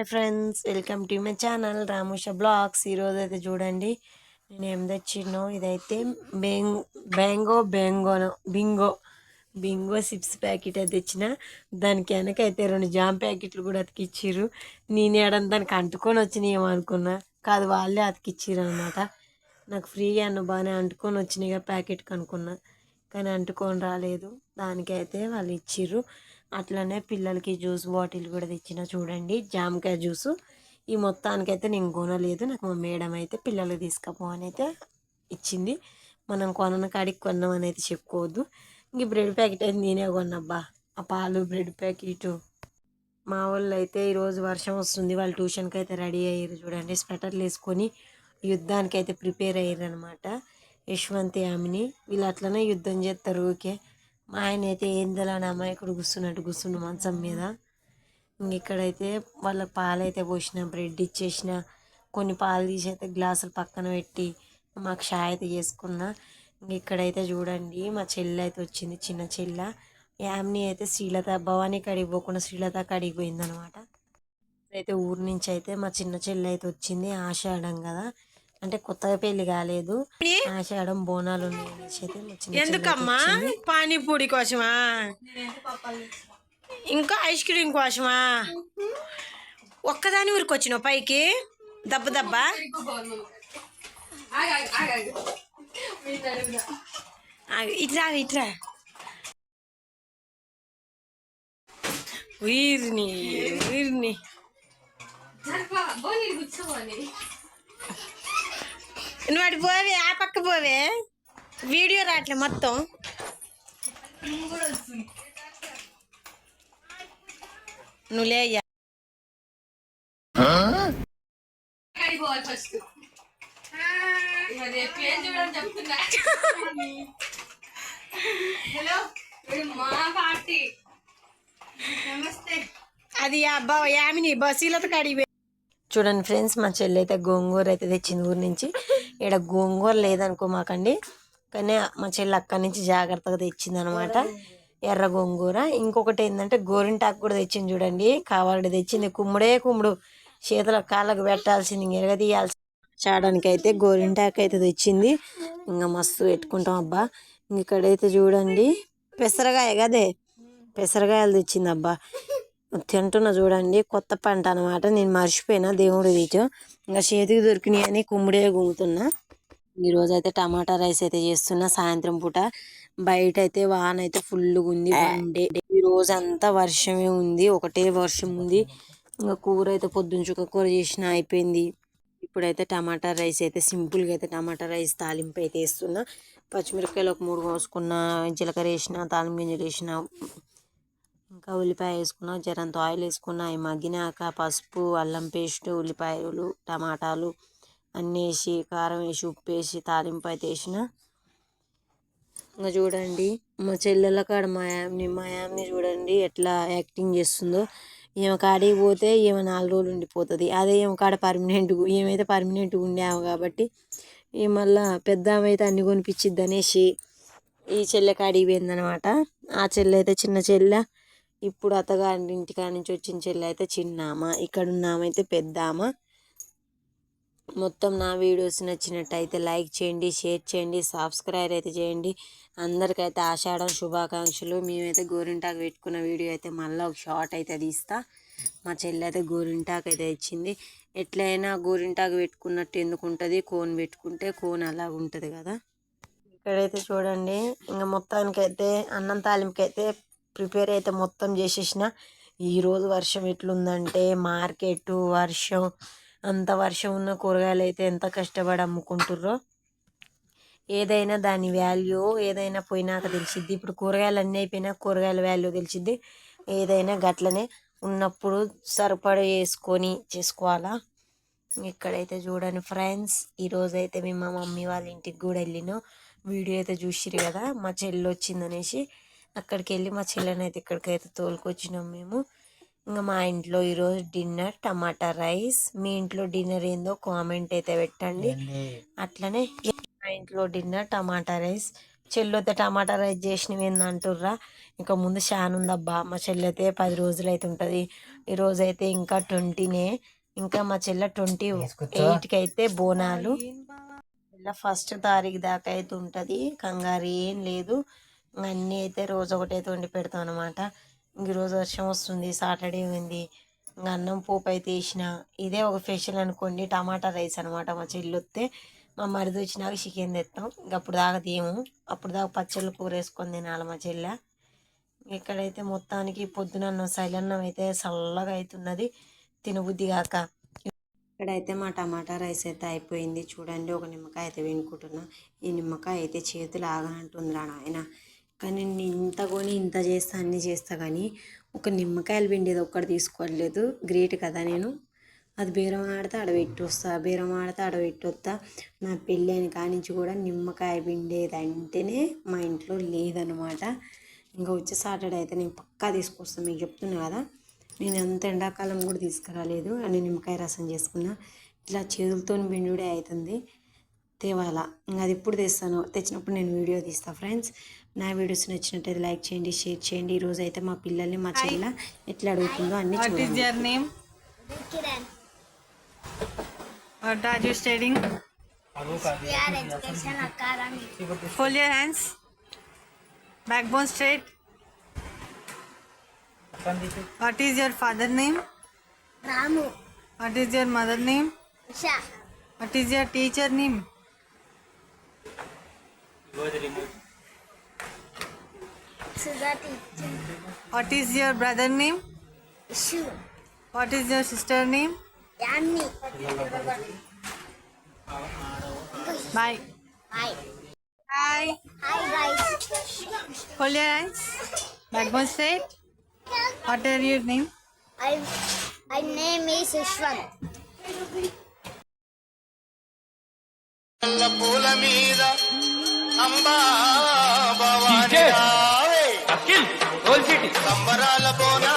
Hi friends welcome to my channel Ramusha blogs. ఈరోజు అయితే చూడండి నేను ఏం తెచ్చినో ఇదైతే బెంగ్ బెంగో బెంగోనో బింగో బింగో చిప్స్ ప్యాకెట్ అయితే తెచ్చిన. దానికి వెనక అయితే రెండు జామ్ ప్యాకెట్లు కూడా అతికిచ్చిర్రు. నేను ఏడని దానికి అంటుకొని వచ్చినాయి ఏమో కాదు వాళ్ళే అతికిచ్చిర్రు అనమాట నాకు ఫ్రీగా అన్న బాగానే అంటుకొని వచ్చినాయిగా ప్యాకెట్కి అనుకున్నా. కానీ అంటుకొని రాలేదు. దానికైతే వాళ్ళు ఇచ్చిర్రు. అట్లనే పిల్లలకి జ్యూస్ బాటిల్ కూడా తెచ్చిన చూడండి జామకాయ జ్యూసు. ఈ మొత్తానికైతే నేను కొనలేదు. నాకు మా మేడం అయితే పిల్లలకి తీసుకపో అయితే ఇచ్చింది. మనం కొనన కాడికి కొన్నామని అయితే చెప్పుకోవద్దు. ఇంక బ్రెడ్ ప్యాకెట్ అయితే నేనే కొన్నబ్బా ఆ పాలు బ్రెడ్ ప్యాకెట్. మా వాళ్ళు అయితే ఈరోజు వర్షం వస్తుంది. వాళ్ళు ట్యూషన్కి అయితే రెడీ అయ్యారు చూడండి. స్వెటర్లు వేసుకొని యుద్ధానికి అయితే ప్రిపేర్ అయ్యారు అనమాట యశ్వంత్ యామిని వీళ్ళు అట్లనే యుద్ధం చేస్తారు ఓకే మా ఆయన అయితే ఏందలని అమాయకుడు కూర్చున్నట్టు కూర్చుండు మంచం మీద. ఇంకెక్కడైతే వాళ్ళ పాలు అయితే పోసిన బ్రెడ్ ఇచ్చేసిన కొన్ని పాలు తీసి అయితే గ్లాసులు పక్కన పెట్టి మాకు షాయ్ అయితే చేసుకున్నా. ఇంక ఇక్కడైతే చూడండి మా చెల్లి అయితే వచ్చింది చిన్న చెల్ల. యామ్ని అయితే శ్రీలత భవానీ కడిగి పోకుండా శ్రీలత కడిగి పోయిందనమాట. అయితే ఊరు నుంచి అయితే మా చిన్న చెల్లి అయితే వచ్చింది ఆషాఢం కదా. అంటే కొత్తగా పెళ్ళి కాలేదు. ఆషాఢం బోనాలు ఉన్నాయి ఎందుకమ్మా. పానీపూరి కోసమా? ఇంకా ఐస్ క్రీమ్ కోసమా? ఒక్కదాని ఊరికి వచ్చినావు పైకి? దెబ్బ దెబ్బ? ఆగు, ఇట్రా ఇట్రా వీరిని వీరిని నువ్వు అటు పోవే ఆ పక్క పోవే. వీడియో రావట్లే మొత్తం. నువ్వు లేయ్యా అది అబ్బా యామిని బస్సులతో కడిగి చూడండి ఫ్రెండ్స్ మా చెల్లి అయితే గోంగూర అయితే తెచ్చింది ఊరి నుంచి. ఇక్కడ గోంగూర లేదనుకో మాకండి. కానీ మా చెల్లి అక్కడి నుంచి జాగ్రత్తగా తెచ్చిందనమాట. ఎర్ర గోంగూర. ఇంకొకటి ఏంటంటే గోరింటాకు కూడా తెచ్చింది చూడండి. కావాలంటే తెచ్చింది. కుమ్ముడే కుమ్ముడు. చేతుల కాళ్ళకు పెట్టాల్సింది ఎరగ తీయాల్సి అయితే గోరింటాకు అయితే తెచ్చింది. ఇంకా మస్తు పెట్టుకుంటాం అబ్బా. ఇక్కడైతే చూడండి. పెసరగాయ కదే పెసరకాయలు తెచ్చింది అబ్బా. తింటున్నా చూడండి. కొత్త పంట అనమాట నేను మర్చిపోయినా దేవుడు వీచు ఇంకా చేతికి దొరికినాయి అని కుమ్ముడే గుమ్ముతున్నా. ఈరోజు అయితే టమాటా రైస్ అయితే చేస్తున్నా సాయంత్రం పూట. బయట అయితే వాన అయితే ఫుల్గా ఉంది డే ఈ రోజు అంతా వర్షమే ఉంది ఒకటే వర్షం ఉంది. ఇంకా కూర అయితే పొద్దున చుక్క కూర చేసిన అయిపోయింది. ఇప్పుడైతే టమాటా రైస్ అయితే సింపుల్గా అయితే టమాటా రైస్ తాలింపు అయితే వేస్తున్నా. పచ్చిమిరపకాయలు ఒక మూడు కోసుకున్న జీలకర్ర వేసిన తాలింపు గింజలు వేసిన ఇంకా ఉల్లిపాయ వేసుకున్నా జరంత ఆయిల్ వేసుకున్న అవి మగ్గినాక పసుపు అల్లం పేస్ట్ ఉల్లిపాయలు టమాటాలు అన్నీ వేసి కారం వేసి ఉప్పు వేసి తాలింపు అయితే వేసిన. ఇంకా చూడండి మా చెల్లెల కాడ మా యామ్ని మా యామ్ని చూడండి ఎట్లా యాక్టింగ్ చేస్తుందో. ఈమె కాడికి పోతే ఈమె నాలుగు రోజులు ఉండిపోతుంది. అదే ఈమె కాడ పర్మనెంట్ ఏమైతే పర్మనెంట్ ఉండేవి కాబట్టి ఈ మళ్ళా పెద్ద ఆమె అయితే అన్ని కొనిపించిద్ది అనేసి ఈ చెల్లె కాడికి పోయిందనమాట ఆ చెల్లె అయితే చిన్న చెల్లె. ఇప్పుడు అత్తగారి ఇంటికాడ నుంచి వచ్చిన చెల్లి అయితే చిన్నామ. ఇక్కడ ఉన్నామైతే పెద్దామ. మొత్తం నా వీడియోస్ నచ్చినట్టయితే లైక్ చేయండి షేర్ చేయండి సబ్స్క్రైబ్ అయితే చేయండి. అందరికైతే ఆషాఢం శుభాకాంక్షలు. మేమైతే గోరింటాకు పెట్టుకున్న వీడియో అయితే మళ్ళీ ఒక షార్ట్ అయితే తీస్తా. మా చెల్లి అయితే గోరింటాకు అయితే ఇచ్చింది. ఎట్లయినా గోరింటాకు పెట్టుకున్నట్టు ఎందుకు ఉంటుంది? కోన్ పెట్టుకుంటే కోన్ అలాగ ఉంటుంది కదా. ఇక్కడైతే చూడండి ఇంకా మొత్తానికైతే అన్నం తాలింపుకైతే ప్రిపేర్ అయితే మొత్తం చేసేసిన. ఈరోజు వర్షం ఎట్లుందంటే మార్కెట్ వర్షం అంత వర్షం ఉన్న కూరగాయలు అయితే ఎంత కష్టపడి అమ్ముకుంటుర్రో. ఏదైనా దాని వాల్యూ ఏదైనా పోయినాక తెలిసిద్ది. ఇప్పుడు కూరగాయలు అన్నీ అయిపోయినా కూరగాయల వాల్యూ తెలిసిద్ది. ఏదైనా గట్లనే ఉన్నప్పుడు సరిపడా చేసుకొని చేసుకోవాలా? ఇక్కడైతే చూడండి ఫ్రెండ్స్ ఈరోజు అయితే మేము మా మమ్మీ వాళ్ళ ఇంటికి కూడా వెళ్ళినాం. వీడియో అయితే చూసిరు కదా మా చెల్లి వచ్చిందనేసి. అక్కడికి వెళ్ళి మా చెల్లెని అయితే ఇక్కడికైతే తోలుకొచ్చినాం మేము. ఇంకా మా ఇంట్లో ఈరోజు డిన్నర్ టమాటా రైస్. మీ ఇంట్లో డిన్నర్ ఏందో కామెంట్ అయితే పెట్టండి. అట్లనే మా ఇంట్లో డిన్నర్ టమాటా రైస్. చెల్లొతే టమాటా రైస్ చేసినవి ఏంది అంటుర్రా? ఇంకా ముందు షాన్ ఉందబ్బా. మా చెల్లైతే పది రోజులు అయితే ఉంటుంది. ఈ రోజు అయితే ఇంకా ట్వంటీనే. ఇంకా మా చెల్లె ట్వంటీ ఎయిట్కి అయితే బోనాలు. ఇలా ఫస్ట్ తారీఖు దాకా అయితే ఉంటుంది. కంగారు ఏం లేదు. అన్నీ అయితే రోజు ఒకటైతే వండి పెడతాం అనమాట ఇంక ఈరోజు వర్షం వస్తుంది సాటర్డే ఉంది. ఇంకా అన్నం పోపు అయితే వేసిన. ఇదే ఒక ఫెషల్ అనుకోండి టమాటా రైస్ అనమాట మా చెల్లి వస్తే మా మరిది వచ్చినాక చికెన్ తెస్తాం. ఇంక అప్పుడు దాకా తీయము. అప్పుడు దాకా పచ్చళ్ళు కూర వేసుకొని తినాలి మా చెల్లె. ఇక్కడైతే మొత్తానికి పొద్దునన్నం సైలన్నం అయితే చల్లగా అవుతున్నది తినబుద్ధి కాక. ఇక్కడైతే మా టమాటా రైస్ అయితే అయిపోయింది. చూడండి ఒక నిమ్మకాయ అయితే వెనుకుంటున్నా. ఈ నిమ్మకాయ అయితే చేతులు ఆగనంటుందిరా నాయన. కానీ నేను ఇంత కొని ఇంత చేస్తా అన్ని చేస్తా కానీ ఒక నిమ్మకాయలు పిండేది ఒక్కటి తీసుకోవట్లేదు గ్రేట్ కదా నేను. అది బీరం ఆడితే ఆడ వస్తా బీరం ఆడితే అడవి పెట్టి వస్తా. నా పెళ్ళి కానించి కూడా నిమ్మకాయ పిండేది అంటేనే మా ఇంట్లో లేదనమాట ఇంకా వచ్చే సాటర్డే అయితే నేను పక్కా తీసుకొస్తాను మీకు చెప్తున్నా కదా నేను అంత ఎండాకాలం కూడా తీసుకురాలేదు. అని నిమ్మకాయ రసం చేసుకున్నా. ఇట్లా చేతులతో పిండుడే అవుతుంది. తేవాల. ఇంకా అది ఎప్పుడు తెస్తాను తెచ్చినప్పుడు నేను వీడియో తీస్తాను ఫ్రెండ్స్. నా వీడియోస్ నచ్చినట్టయితే లైక్ చేయండి షేర్ చేయండి. రోజు అయితే మా పిల్లల్ని మా చెల్లెల ఎట్లా అడుగుతుందో అన్ని what is your father name Ramu. What is your mother name what is your teacher name What is your brother name? Ishu. What is your sister name? Yamni. Bye. Hi. Hi. Hi guys. Hold your hands. Backbone straight. What are your name? I my name is Ishwant. పూల మీద అంబా సంబరాల బోనా